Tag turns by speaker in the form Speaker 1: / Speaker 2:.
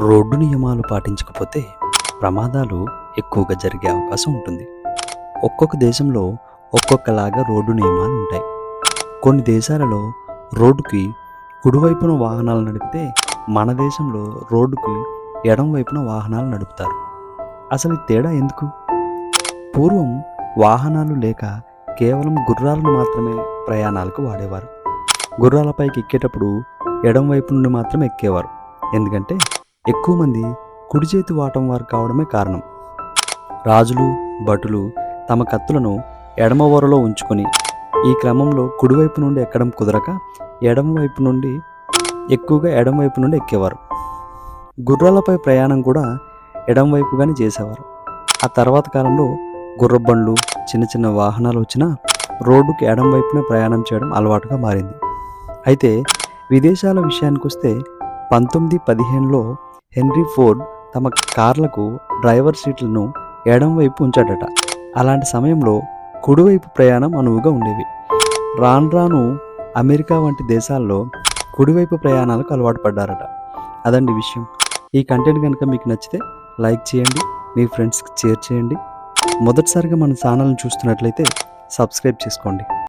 Speaker 1: Road నియమాలు పాటించకపోతే ప్రమాదాలు ఎక్కువగా జరిగే అవకాశం ఉంటుంది. ఒక్కొక్క దేశంలో ఒక్కొక్కలాగా రోడ్డు నియమాలు ఉంటాయి. కొన్ని దేశాలలో రోడ్డుకి కుడివైపున వాహనాలు నడిపితే మన దేశంలో రోడ్డుకి ఎడం వైపున వాహనాలు నడుపుతారు. అసలు తేడా ఎందుకు? పూర్వం వాహనాలు లేక కేవలం గుర్రాలను మాత్రమే ప్రయాణాలకు వాడేవారు. గుర్రాలపైకి ఎక్కేటప్పుడు ఎడం వైపు నుండి మాత్రమే ఎక్కేవారు. ఎందుకంటే ఎక్కువ మంది కుడి చేతి వాటం వారు కావడమే కారణం. రాజులు భటులు తమ కత్తులను ఎడమ వరలో ఉంచుకొని ఈ క్రమంలో కుడివైపు నుండి ఎక్కడం కుదరక ఎడమ వైపు నుండి ఎక్కువగా ఎడమ వైపు నుండి ఎక్కేవారు. గుర్రాలపై ప్రయాణం కూడా ఎడమ వైపుగానే చేసేవారు. ఆ తర్వాత కాలంలో గుర్రబండ్లు చిన్న చిన్న వాహనాలు వచ్చినా రోడ్డుకి ఎడం వైపునే ప్రయాణం చేయడం అలవాటుగా మారింది. అయితే విదేశాల విషయానికి వస్తే పంతొమ్మిది పదిహేనులో హెన్రీ ఫోర్డ్ తమ కార్లకు డ్రైవర్ సీట్లను ఎడం వైపు ఉంచాడట. అలాంటి సమయంలో కుడివైపు ప్రయాణం అనువుగా ఉండేవి రాను రాను అమెరికా వంటి దేశాల్లో కుడివైపు ప్రయాణాలకు అలవాటు పడ్డారట. అదండి విషయం. ఈ కంటెంట్ కనుక మీకు నచ్చితే లైక్ చేయండి మీ ఫ్రెండ్స్కి షేర్ చేయండి. మొదటిసారిగా మన ఛానల్ని చూస్తున్నట్లయితే సబ్స్క్రైబ్ చేసుకోండి.